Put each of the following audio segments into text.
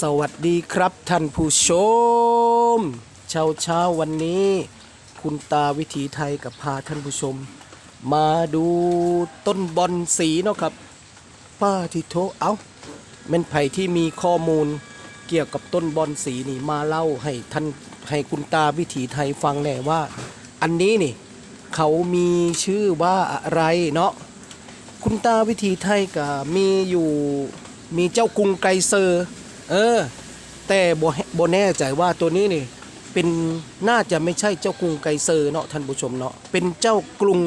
สวัสดีครับท่านผู้ชม เช้าเช้าวันนี้ คุณตาวิถีไทยกับพาท่านผู้ชม มาดูต้นบอนสีเนาะครับ ป้าทิโทเอ้าเม่นไผ่ที่มีข้อมูลเกี่ยวกับต้นบอนสีนี่มาเล่าให้ท่านให้คุณตาวิถีไทยฟังแน่ว่า อันนี้นี่ เขามีชื่อว่าอะไรเนาะคุณตาวิถีไทยก็มีอยู่มีเจ้ากรุงไกรเซอร์ เออ แต่บบแน่ใจว่าตัวนี้นี่เป็นน่าจะไม่ใช่เจ้ากรุงไกเซอร์เนาะท่านผู้ชมเนาะเป็นเจ้ากรุง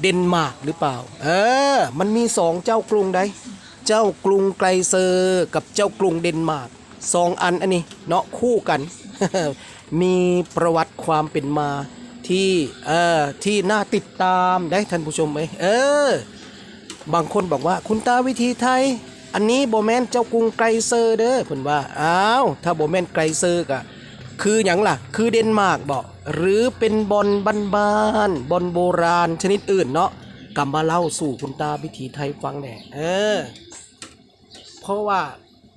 เดนมาร์กหรือเปล่า เออ มันมีสองเจ้ากรุงใดเจ้ากรุงไกเซอร์กับเจ้ากรุงเดนมาร์กสองอันอันนี้เนาะคู่กัน มีประวัติความเป็นมาที่เอ่อที่น่าติดตามได้ท่านผู้ชมไหมเออ บางคนบอกว่าคุณตาวิธีไทย อันนี้โบแมนเจ้ากรุงไกรเซอร์เด้อเพิ่นว่าอ้าวถ้าโบแมนไกรเซอร์ก็คืออย่างล่ะ คือเดนมาร์กบอกหรือเป็นบอลบ้านๆบอลโบราณชนิดอื่นเนาะกำมาเล่าสู่คุณตาวิถีไทยฟังแน่เออ เพราะว่า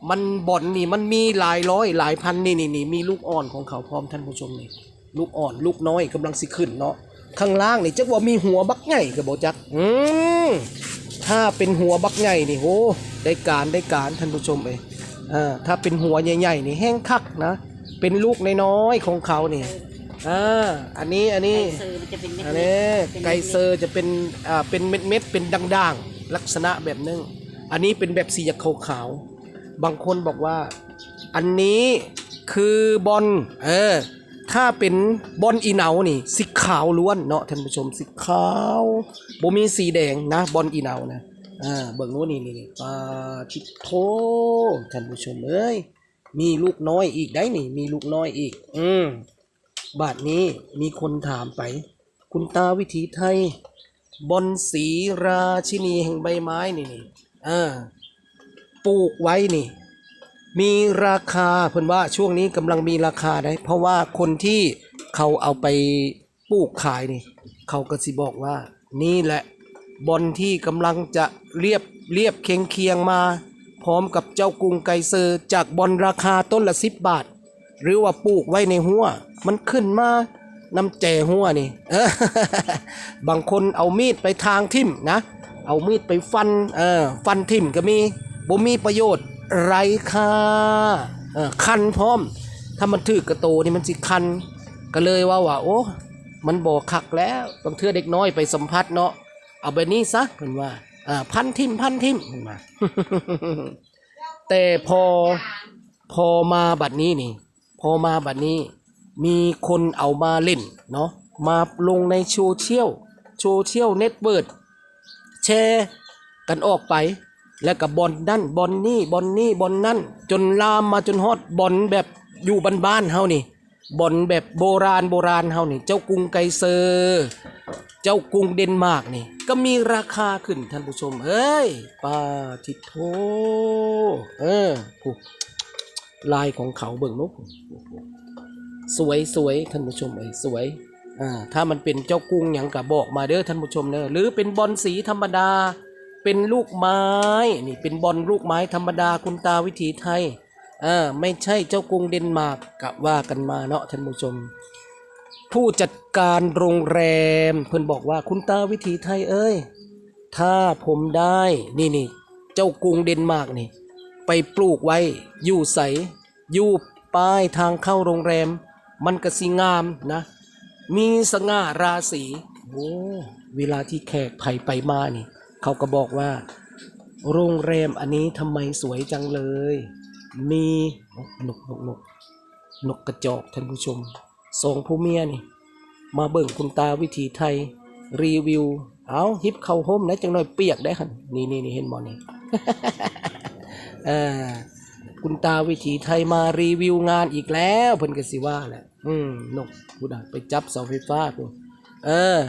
มันบอลนี่มันมีหลายร้อยหลายพันนี่นี่นี่มีลูกอ่อนของเขาพร้อมท่านผู้ชมนี่ลูกอ่อนลูกน้อยกำลังสิขึ้นเนาะข้างล่างนี่จักว่ามีหัวบักใหญ่ก็บอจัก อืม ถ้าเป็นหัวบักใหญ่นี่โหได้การได้การท่านผู้ชมเอ้ยอ่าถ้าเป็นหัวใหญ่ๆนี่แห้งคักนะ เป็นลูกน้อยๆของเขานี่อ่าอันนี้อันนี้ ไก่เซอร์มันจะเป็นเม็ดอันๆนี้ป็นไก่เซอร์จะเป็นอ่าเป็นเม็ดเม็ดๆเป็นด่างๆ ลักษณะแบบนึง อันนี้เป็นแบบสีขาวๆบางคนบอกว่า อันนี้คือบอลเออ ถ้าเป็นบอลอีเนานี่สีขาวล้วนเนาะท่านผู้ชมสีขาวบ่มีสีแดงนะบอลอีเนานะอ่าเบิ่งนู้นนี่นี่นี่ปาทิโทท่านผู้ชมเอ้ยมีลูกน้อยอีกได้นี่ มีลูกน้อยอีก อืมบาทนี้มีคนถามไป คุณตาวิถีไทย บอนสีราชินีแห่งใบไม้นี่นี่อ่าปลูกไว้นี่ มีราคาเพิ่นว่าช่วงนี้กำลังมีราคาได้ เพราะว่าคนที่เขาเอาไปปลูกขายนี่ เขาก็สิบอกว่า นี่แหละบอนที่กำลังจะเรียบเรียบเคียงเคียงมา พร้อมกับเจ้ากรุงไกเซอร์ จากบอนราคาต้นละสิบบาท หรือว่าปลูกไว้ในหัว มันขึ้นมาน้ำแจหัวนี่บางคนเอามีดไปทางทิ่มนะ เอามีดไปฟันเออฟันทิ่มก็มีบ่มีประโยชน์ ไรค่าคันพร้อม ถ้ามันถือกระโตนี่มันสิคัน ก็เลยว่าว่าโอ้มันบ่คักแล้วบางเทื่อเด็กน้อยไปสัมผัสเนาะเอาแบบนี้ซะเพิ่นว่าอ่าพันทิมพันทิมเพิ่นว่าแต่พอพอมาบัดนี้นี่ พอมาบัดนี้ มีคนเอามาเล่นเนาะมาลงในโซเชียลโซเชียลเน็ตเวิร์ดแชร์กันออกไป แล้วกับบอลนั่นบอลนี่บอลนี่บอลนั่น จนลามมาจนฮอดบอลแบบอยู่บ้านๆเฮานี่บอลแบบโบราณโบราณเฮานี่ เจ้ากรุงไกเซอร์เจ้ากรุงเดนมาร์กนี่ ก็มีราคาขึ้นท่านผู้ชมเอ้ยปาทิโทเออผู้ลายของเขาเบิ่งนกสวยสวยท่านผู้ชมเอ้ยสวยอ่าถ้ามันเป็นเจ้ากรุงอย่างกับบอกมาเด้อท่านผู้ชมเด้อหรือเป็นบอลสีธรรมดา เป็นลูกไม้นี่เป็นบอลลูกไม้ธรรมดาคุณตาวิถีไทยอ่าไม่ใช่เจ้ากรุงเดนมาร์กกะว่ากันมาเนาะท่านผู้ชม ผู้จัดการโรงแรมเพิ่นบอกว่าคุณตาวิถีไทยเอ้ย ถ้าผมได้นี่นี่เจ้ากรุงเดนมาร์กนี่ ไปปลูกไว้อยู่ใสอยู่ป้ายทางเข้าโรงแรม มันก็สิงามนะ มีสง่าราศีโอ้เวลาที่แขกไผ่ไปมานี่ เขาก็บอกว่า โรงแรมอันนี้ทำไมสวยจังเลย มีนกนกนกนกกระจอกท่านผู้ชมสองผู้เมียนี่ มาเบิ่งคุณตาวิถีไทย รีวิว เอาฮิปเข้าห่มนะจังหน่อยเปียกได้คันนี่นี่นี่เห็นบอนี่คุณตาวิถีไทยมารีวิวงานอีกแล้วเพิ่นก็สิว่าแหละอืมนกพูดไปจับเสาไฟฟ้าพุ่นเออ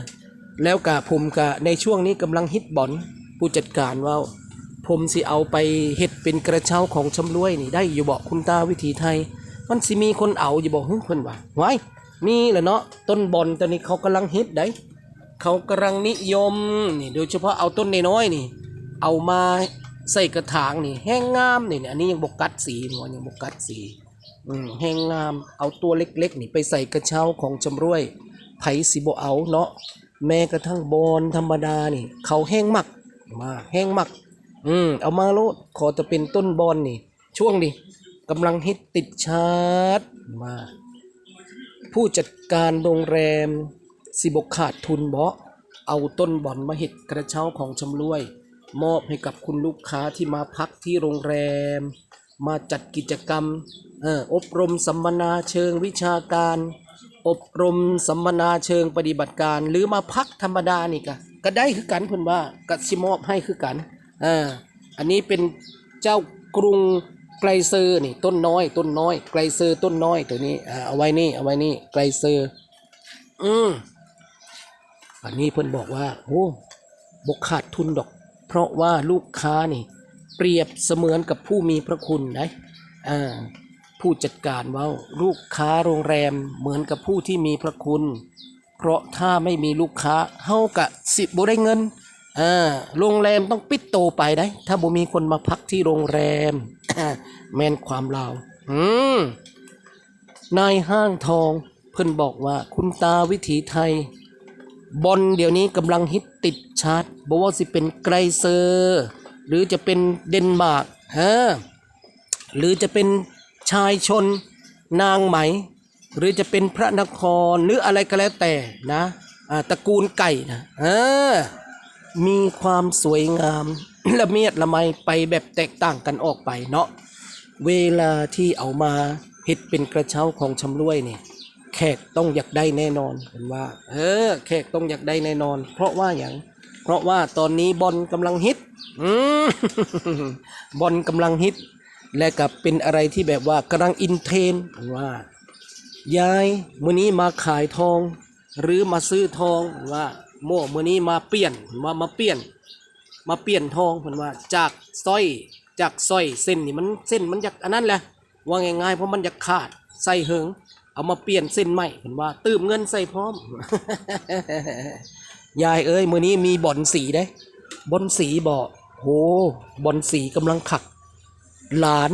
แล้วกะผมกะในช่วงนี้กำลังฮิตบอลผู้จัดการว่า ผมสิเอาไปเฮ็ดเป็นกระเช้าของชำรวยนี่ได้อยู่บอกคุณตาวิถีไทย มันสิมีคนเอาอยู่บอกเฮ้ยเพิ่นว่าไว้มีแหละเนาะต้นบอลตอนนี้เขากำลังฮิตได้เขากำลังนิยมนี่โดยเฉพาะเอาต้นน้อยๆนี่ เอามาใส่กระถางนี่แห้งงามนี่อันนี้ยังบกกัดสีหัวยังบกกัดสีอืมแห้งงามเอาตัวเล็กๆ นี่ไปใส่กระเช้าของจำรวยไผสิบเอาเนาะ แม้กระทั่งบอนธรรมดานี่ เขาแห้งมักมาแห้งมัก อืมเอามาโลดขอจะเป็นต้นบอนนี่ ช่วงนี้กำลังฮิตติดชาร์จมา ผู้จัดการโรงแรมสิบกขาดทุนเบาะเอาต้นบอนมาเห็ดกระเช้าของชำรวย มอบให้กับคุณลูกค้าที่มาพักที่โรงแรม มาจัดกิจกรรมเอออบรมสัมมนาเชิงวิชาการ อบรมสัมมนาเชิงปฏิบัติการ หรือมาพักธรรมดานี่ก็ก็ได้คือกันเพิ่นว่าก็สิมอบให้คือกันอ่าอันนี้เป็นเจ้ากรุงไกลเซอร์นี่ต้นน้อยต้นน้อย ไกลเซอร์ต้นน้อยตัวนี้อ่าเอาไว้นี่เอาไว้นี่ไกลเซอร์อืมอันนี้เพิ่นบอกว่าโอ้บกขาดทุนดอก เพราะว่าลูกค้านี่ เปรียบเสมือนกับผู้มีพระคุณนะอ่า ผู้จัดการเว่าลูกค้าโรงแรมเหมือนกับผู้ที่มีพระคุณ เพราะถ้าไม่มีลูกค้าเฮากะสิบ่ได้เงินอ่าโรงแรมต้องปิดโตไปได้ ถ้าบ่มีคนมาพักที่โรงแรม แมนความลาวอืมนายห้างทอง เพิ่นบอกว่าคุณตาวิถีไทย บอลเดี๋ยวนี้กำลังฮิตติดชาร์ตบอกว่าสิเป็นไกรเซอร์ หรือจะเป็นเดนมาร์กฮะหรือจะเป็น ชายชนนางไหม หรือจะเป็นพระนครหรืออะไรก็แล้วแต่นะอาตระกูลไก่นะเออมีความสวยงามละเมียดละไมไปแบบแตกต่างกันออกไปเนาะเวลาที่เอามาเฮ็ดเป็นกระเช้าของชำร่วยเนี่ยแขกต้องอยากได้แน่นอนผมว่า เออ แขกต้องอยากได้แน่นอน เพราะว่าอย่างเพราะว่าตอนนี้บอลกำลังฮิต อืมบอลกำลังฮิต และกับเป็นอะไรที่แบบว่ากำลังอินเทรนว่า ยายมื้อนี้มาขายทอง หรือมาซื้อทองว่าโม่มื้อนี้มาเปลี่ยนมามาเปลี่ยน มาเปลี่ยนทองเพิ่นว่าจากสร้อยจากสร้อยเส้นนี่มันเส้นมันจากอันนั้นแหละว่าง่ายๆเพราะมันอยากขาดใส่เหิงเอามาเปลี่ยนเส้นใหม่เพิ่นว่าตืมเงินใส่พร้อม ยายเอ้ยมือนี้มีบ่อนสีได้บ่อนสีบ่โหบ่อนสีกำลังขัก หลาน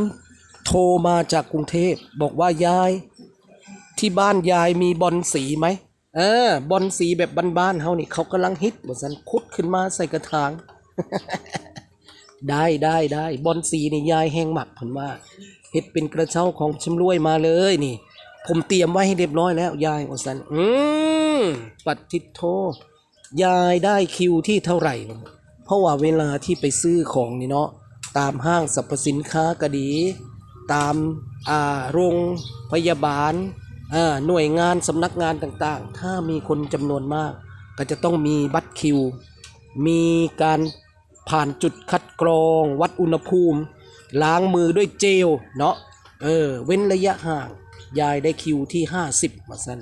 โทรมาจากกรุงเทพบอกว่ายาย ที่บ้านยายมีบอลสีไหมเออบอลสีแบบบ้านๆเฮานี่เขากำลังฮิตบอสันคุดขึ้นมาใส่กระถาง ได้ได้ได้บอลสีนี่ยายแห้งหมักผนว่าเฮ็ดเป็นกระเช้าของชำรวยมาเลยนี่ ผมเตรียมไว้ให้เรียบร้อยแล้วยายบอสันอืมปัดทิศโทยายได้คิวที่เท่าไหร่ เพราะว่าเวลาที่ไปซื้อของนี่เนาะ ตามห้างสรรพสินค้าก็ดี ตามอ่าโรงพยาบาลอ่าหน่วยงานสำนักงานต่างๆ ถ้ามีคนจำนวนมาก ก็จะต้องมีบัตรคิว มีการผ่านจุดคัดกรอง วัดอุณหภูมิ ล้างมือด้วยเจลเนาะเออเว้นระยะห่าง ยายได้คิวที่ 50มาสั้น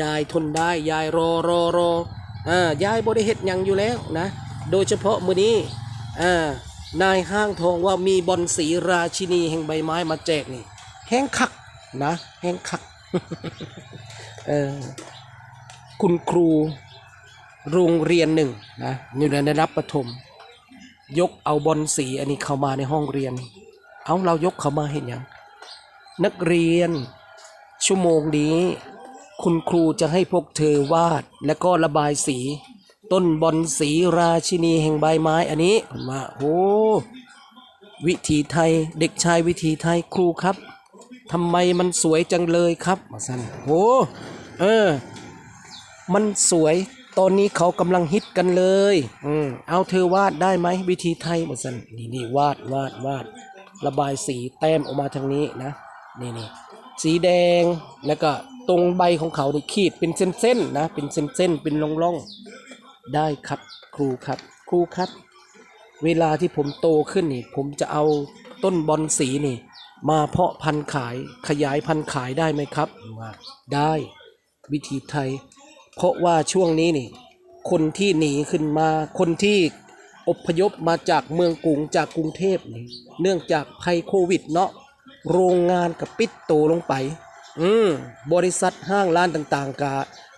ยายทนได้ยายรอรอรออ่ายายบ่ได้เฮ็ดหยังอยู่แล้วนะ โดยเฉพาะมื้อนี้ นายห้างทองว่ามีบอลสีราชินีแห่งใบไม้มาแจกนี่แห้งคักนะแห้งคักเออคุณครูโรงเรียนหนึ่งนะอยู่ในระดับประถม ยกเอาบอลสีอันนี้เข้ามาในห้องเรียน เอาเรายกเข้ามาเห็นยังนักเรียน ชั่วโมงนี้ คุณครูจะให้พวกเธอวาดและก็ระบายสี ต้นบอนสีราชินีแห่งใบไม้อันนี้มาโอ้วิถีไทยเด็กชายวิถีไทยครูครับทำไมมันสวยจังเลยครับมาสันโอ้เออ มันสวยตอนนี้เขากำลังฮิตกันเลย อืมเอาเธอวาดได้ไหมวิธีไทยมาสันนี่นี่วาดวาดวาด ระบายสีแต้มออกมาทางนี้นะนี่นี่สีแดงแล้วก็ตรงใบของเขานี่ขีดเป็นเส้นๆนะ เป็นเส้นๆเป็นร่องๆ ได้ครับครูครับ ครูครับ เวลาที่ผมโตขึ้นนี่ ผมจะเอาต้นบอนสีนี่ มาเพาะพันธุ์ขายขยายพันธุ์ขายได้ไหมครับว่าได้วิธีไทย เพราะว่าช่วงนี้นี่ คนที่หนีขึ้นมาคนที่อพยพมาจากเมืองกรุงจากกรุงเทพนี่เนื่องจากภัยโควิดเนาะโรงงานกับปิดโตลงไป อืมบริษัทห้างร้านต่างๆกะ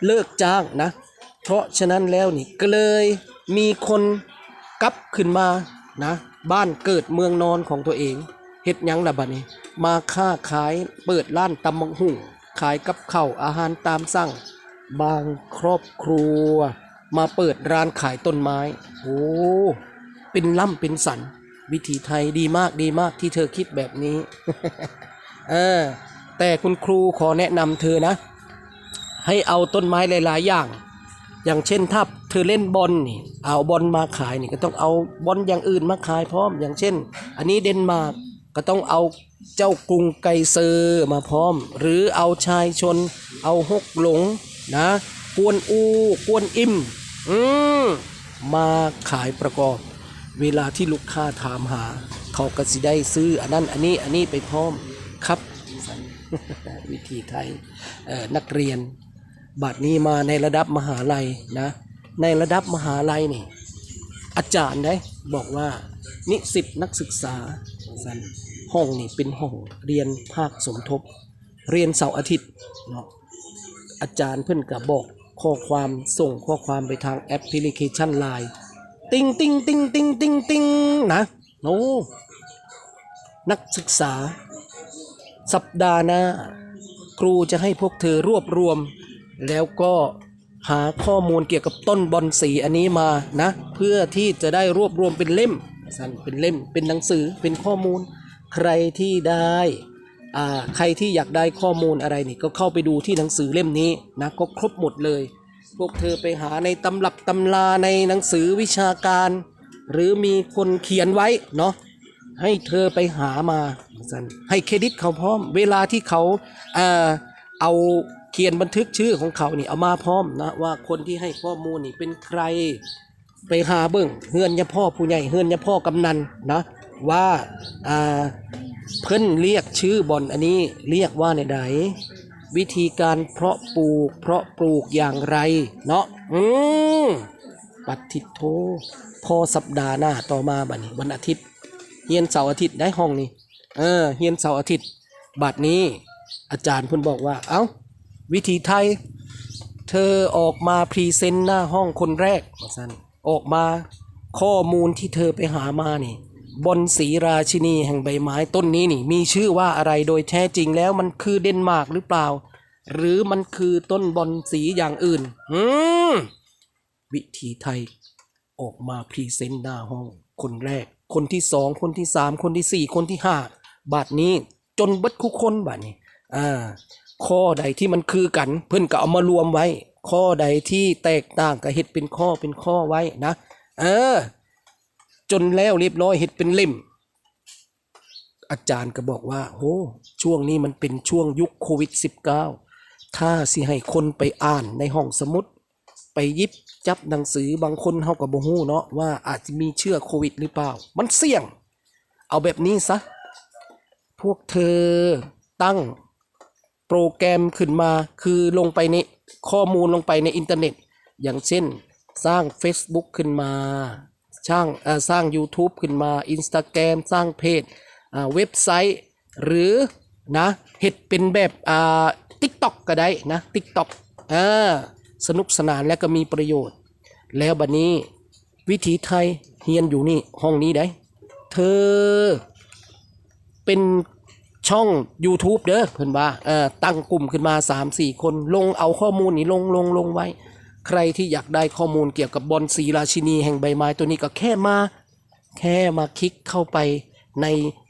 เลิกจ้างนะ เพราะฉะนั้นแล้วนี่ก็เลยมีคนกลับขึ้นมานะบ้านเกิดเมืองนอนของตัวเองเฮ็ดยังล่ะบัดนี้ มาค้าขายเปิดร้านตำบักหุ่งขายกับข้าวอาหารตามสั่ง บางครอบครัว มาเปิดร้านขายต้นไม้โอ้เป็นล่ำเป็นสัน วิถีไทยดีมากดีมากที่เธอคิดแบบนี้เออแต่คุณครูขอแนะนำเธอนะ ให้เอาต้นไม้หลาย ๆ อย่าง อย่างเช่นถ้าเธอเล่นบอลนี่เอาบอลมาขายนี่ก็ต้องเอาบอลอย่างอื่นมาขายพร้อม อย่างเช่น อันนี้เดนมาร์กก็ต้องเอาเจ้ากรุงไกเซอร์มาพร้อม หรือเอาชายชน เอาฮกหลงนะกวนอูกวนอิมอืมมาขายประกอบ เวลาที่ลูกค้าถามหา เขาก็สิได้ซื้ออันนั้นอันนี้อันนี้ไปพร้อมครับวิธีไทยเอ่อนักเรียน บัดนี้มาในระดับมหาลัยนะ ในระดับมหาลัยนี่ อาจารย์ได้บอกว่า นิสิตนักศึกษาสันห้องนี่เป็นห้องเรียนภาคสมทบ เรียนเสาร์อาทิตย์เนาะอาจารย์เพิ่อนกับบอกข้อความส่งข้อความไปทางแอปพลิเคชันไลน์ติงติงติงติงติงติงนะโอ้นักศึกษา สัปดาห์หน้า ครูจะให้พวกเธอรวบรวม แล้วก็หาข้อมูลเกี่ยวกับต้นบอนสีอันนี้มานะ เพื่อที่จะได้รวบรวมเป็นเล่มสั้นเป็นเล่มเป็นหนังสือเป็นข้อมูล ใครที่ได้อ่าใครที่อยากได้ข้อมูลอะไรนี่ก็เข้าไปดูที่หนังสือเล่มนี้นะก็ครบหมดเลย พวกเธอไปหาในตำรับตำราในหนังสือวิชาการ หรือมีคนเขียนไว้เนาะให้เธอไปหามาสันให้เครดิตเขาพร้อม เวลาที่เขาเอ่อเอา ขียนบันทึกชื่อของเขานี่เอามาพร้อมนะว่าคนที่ให้ข้อมูลนี่เป็นใครไปหาเบิ่งเฮือนยาพ่อผู้ใหญ่เฮือนยาพ่อกำนันนะว่าอ่าเพิ่นเรียกชื่อบอนอันนี้เรียกว่าในใดวิธีการเพาะปลูก เพาะปลูกอย่างไรเนาะอืมปัดทิโทพอสัปดาห์หน้าต่อมาบัดนี้วันอาทิตย์เฮียนเสาร์อาทิตย์ได้ห้องนี้เออเฮียนเสาร์อาทิตย์บัดนี้อาจารย์เพิ่นบอกว่าเอ้า วิธีไทย เธอออกมาพรีเซนต์หน้าห้องคนแรกว่าซั่นออกมาข้อมูลที่เธอไปหามานี่บนสีราชินีแห่งใบไม้ต้นนี้นี่ มีชื่อว่าอะไรโดยแท้จริงแล้วมันคือเดนมาร์กหรือเปล่า หรือมันคือต้นบอนสีอย่างอื่นอืมวิธีไทย ออกมาพรีเซนต์หน้าห้อง คนแรก คนที่สองคนที่สามคนที่สี่คนที่ห้าบัดนี้จนบิดคุกคนบัดนี้อ่า ข้อใดที่มันคือกัน เพื่อนก็เอามารวมไว้ ข้อใดที่แตกต่างก็เฮ็ดเป็นข้อเป็นข้อไว้นะ เออ จนแล้วเรียบร้อยเฮ็ดเป็นเล่ม อาจารย์ก็บอกว่าโหช่วงนี้มันเป็นช่วงยุคโควิด -19 ถ้าสิให้คนไปอ่านในห้องสมุด ไปยิบจับหนังสือบางคนเฮากับบ่ฮู้เนาะว่าอาจจะมีเชื้อโควิดหรือเปล่า มันเสี่ยง เอาแบบนี้ซะ พวกเธอตั้ง โปรแกรมขึ้นมา คือลงไปในข้อมูลลงไปในอินเทอร์เน็ต อย่างเช่น สร้าง Facebook ขึ้นมาช่างสร้าง YouTube ขึ้นมา Instagram สร้างเพจอ่าเว็บไซต์ หรือนะเห็ดเป็นแบบอ่า TikTok ก็ได้นะ TikTok อ่าสนุกสนานและก็มีประโยชน์ แล้วบัดนี้วิถีไทยเฮียนอยู่นี่ห้องนี้ได้ เธอเป็น ช่อง YouTube เด้อเพิ่นว่าเออตั้งกลุ่มขึ้นมา 3-4 คนลงเอาข้อมูลนี่ลงลงลงไว้ ใครที่อยากได้ข้อมูลเกี่ยวกับบอลสีราชินีแห่งใบไม้ตัวนี้ก็แค่มา แค่มาคลิกเข้าไปใน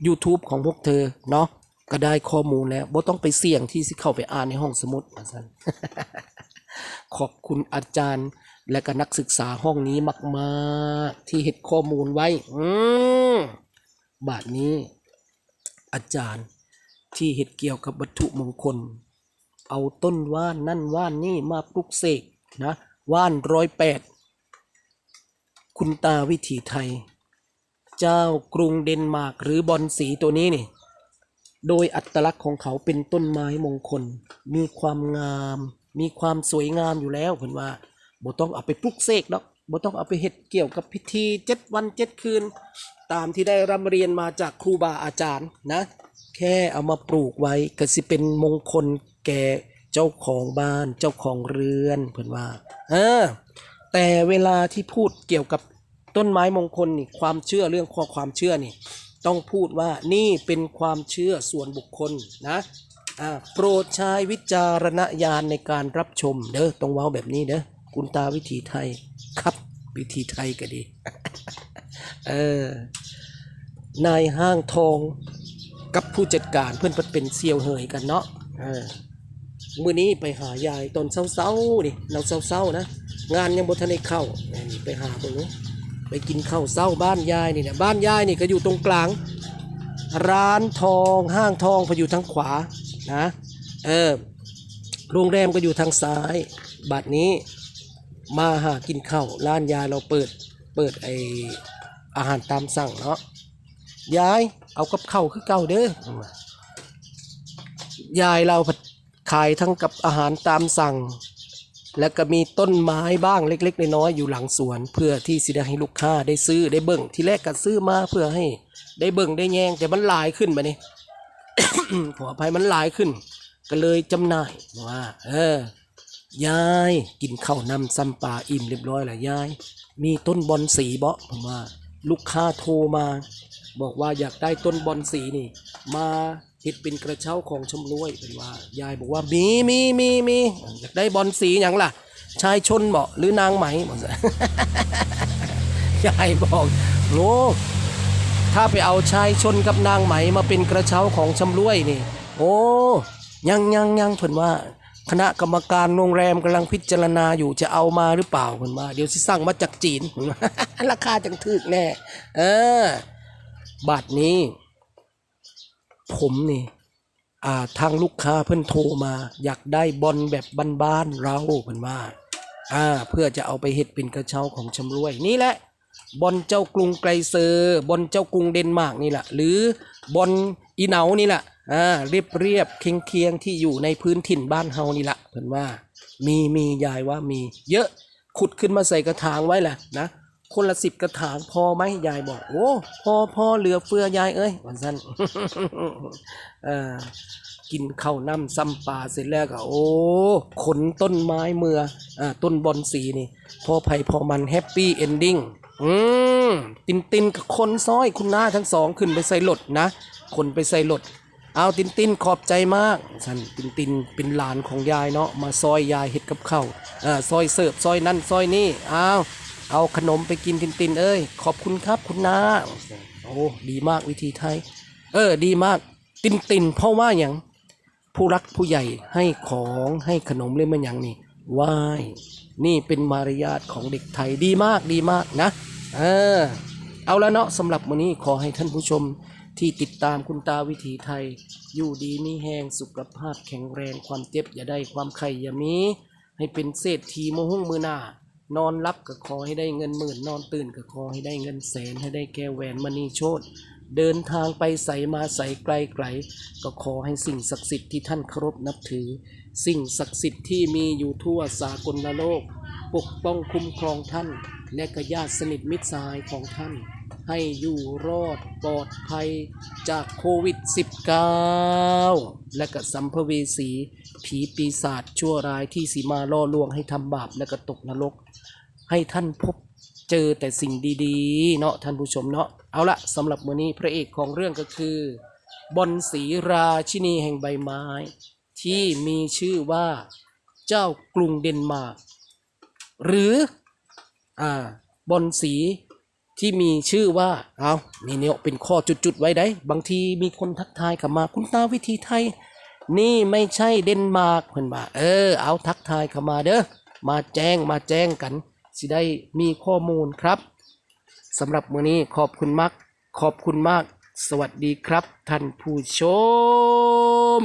YouTube ของพวกเธอเนาะก็ได้ข้อมูลแล้วบ่ต้องไปเสี่ยงที่สิเข้าไปอ่านในห้องสมุดว่าซั่นขอบคุณอาจารย์ และก็นักศึกษาห้องนี้มากๆที่เห็ดข้อมูลไว้ อืมบาทนี้ อาจารย์ ที่เห็ดเกี่ยวกับวัตถุมงคล เอาต้นว่านนั่นว่านนี่มาปลุกเสกนะว่านร้อยแปดคุณตาวิถีไทย เจ้ากรุงเดนมาร์กหรือบอนสีตัวนี้นี่โดยอัตลักษณ์ของเขาเป็นต้นไม้มงคล มีความงาม มีความสวยงามอยู่แล้วเพิ่นว่าบ่ต้องเอาไปปลุกเสกดอกบ่ต้องเอาไปเฮ็ดเกี่ยวกับพิธีเจ็ดวันเจ็ดคืน ตามที่ได้ร่ำเรียนมาจากครูบาอาจารย์นะ แค่เอามาปลูกไว้ก็สิเป็นมงคลแก่เจ้าของบ้านเจ้าของเรือนเพิ่อนว่าเออแต่เวลาที่พูดเกี่ยวกับต้นไม้มงคลนี่ความเชื่อเรื่องข้อความเชื่อนี่ ต้องพูดว่านี่เป็นความเชื่อส่วนบุคคลนะอ่าโปรดใช้วิจารณญาณในการรับชมเด้อต้องเว้าแบบนี้เด้อคุณตาวิถีไทยครับ วิถีไทยก็ดี เออนายห้างทอง กับผู้จัดการเพื่อนเพิ่นเป็นเซียวเหยกันเนาะเออมื้อนี้ไปหายายตอนเช้าๆนี่เราเช้าๆนะงานยังบ่ทันได้เข้าไปหาเบิ่งเนอะไปกินข้าวเช้าบ้านยายนี่เนี่ยบ้านยายนี่ก็อยู่ตรงกลาง ร้านทองห้างทองพออยู่ทางขวานะเออโรงแรมก็อยู่ทางซ้ายบัดนี้มาหากินข้าวร้านยายเราเปิดเปิดไออาหารตามสั่งเนาะ ยาย เอากับข้าวคือเก่าเด้อยายเราผัดขายทั้งกับอาหารตามสั่ง แล้วก็มีต้นไม้บ้างเล็กๆน้อยๆอยู่หลังสวน เพื่อที่สิได้ให้ลูกค้าได้ซื้อได้เบิ่งที่แรกก็ซื้อมาเพื่อให้ ได้เบิ่งได้แยงแต่มันหลายขึ้นมานี่ขออภัยมันหลายขึ้น ก็เลยจำหน่ายว่าเออยายกินข้าวนำซ้ำปลาอิ่มเรียบร้อยแล้วยาย มีต้นบอนสีเบาะผมว่า ลูกค้าโทรมา บอกว่าอยากได้ต้นบอนสีนี่ มาเฮ็ดเป็นกระเช้าของชำรวยเป็นว่ายายบอกว่ามีมีมีมีอยากได้บอนสีอย่างล่ะ ชายชนเบาะหรือนางไหมบอกยายบอกโง่ถ้าไปเอาชายชนกับนางไหมมาเป็นกระเช้าของชำรวยนี่ โอ้ยังยังยังเพิ่นว่า คณะกรรมการโรงแรมกำลังพิจารณาอยู่จะเอามาหรือเปล่าเพิ่นว่าเดี๋ยวสิสั่งมาจากจีนราคาจังถึกแน่ เออ บัตรนี้ ผมนี่ทางลูกค้าเพิ่นโทรมา อยากได้บอลแบบบ้านๆเราเพิ่นว่าอ่า เพื่อจะเอาไปเฮ็ดเป็นกระเช้าของชำร่วยนี่แหละบอลเจ้ากรุงไกรเซอร์บอลเจ้ากรุงเดนมาร์กนี่แหละหรือบอลอีเหนานี่แหละอ่าเรียบเรียบเคียงเคียงๆที่อยู่ในพื้นถิ่นบ้านเฮานี่แหละเพิ่นว่า มีมียายว่ามีเยอะขุดขึ้นมาใส่กระถางไว้แหละนะ คนละสิบกระถางพอไหมยายบอก โอ้พอพอเหลือเฟือยายเอ้ยวันสั้นกินข้าวน้ำซ้ำปลาเสร็จแล้วก็โอ้ขนต้นไม้เมืออ่าต้นบอนสีนี่ พอไผ่พอมันแฮปปี้เอนดิ้งอืมตินตินกับคนซ้อยคุณน้าทั้งสองขึ้นไปใส่รถนะ คนไปใส่รถเอาตินตินขอบใจมากฉันตินตินเป็นหลานของยายเนาะมาซอยยายเห็ดกับข้าวอ่าซอยเสิร์ฟซอยนั่นซอยนี่เอา เอาขนมไปกินตินตินเอ้ย ขอบคุณครับคุณนาโอ้ดีมากวิธีไทย เออ ดีมากตินตินเพราะว่าอย่างผู้รักผู้ใหญ่ให้ของให้ขนมเล่นมันอย่างนี่ไหว้นี่เป็นมารยาทของเด็กไทยดีมากดีมากนะเออเอาแล้วเนาะสำหรับวันนี้ขอให้ท่านผู้ชมที่ติดตามคุณตาวิถีไทย อยู่ดีมีแหงสุขภาพแข็งแรงความเจ็บอย่าได้ความไข่อย่ามี ให้เป็นเศรษฐีโมหุ่งมือหน้า นอนรับก็ขอให้ได้เงินหมื่น นอนตื่นก็ขอให้ได้เงินแสนให้ได้แก้วแหวนมณีโชตเดินทางไปใสมาใสไกลไกล ก็ขอให้สิ่งศักดิ์สิทธิ์ที่ท่านเคารพนับถือ สิ่งศักดิ์สิทธิ์ที่มีอยู่ทั่วสากลโลก ปกป้องคุ้มครองท่าน และก็ญาติสนิทมิตรสหายของท่าน ให้อยู่รอดปลอดภัยจากโควิด -19 และก็สัมภเวสี ผีปีศาจชั่วร้ายที่สีมาล่อลวงให้ทำบาปและก็ตกนรก ให้ท่านพบเจอแต่สิ่งดีๆ เนาะท่านผู้ชมเนาะเอาละสำหรับมื้อนี้พระเอกของเรื่องก็คือบอนสีราชินีแห่งใบไม้ ที่มีชื่อว่าเจ้ากรุงเดนมาร์กหรืออ่าบอนสีที่มีชื่อว่าเอานี่เนี่ยเป็นข้อจุดๆไว้ได้ บางทีมีคนทักทายเข้ามาคุณตาวิธีไทย นี่ไม่ใช่เดนมาร์กเพิ่นว่าเออเอาทักทายเข้ามาเด้อมาแจ้งมาแจ้งกัน สิได้มีข้อมูลครับสำหรับมื้อนี้ขอบคุณมากขอบคุณมาก สวัสดีครับท่านผู้ชม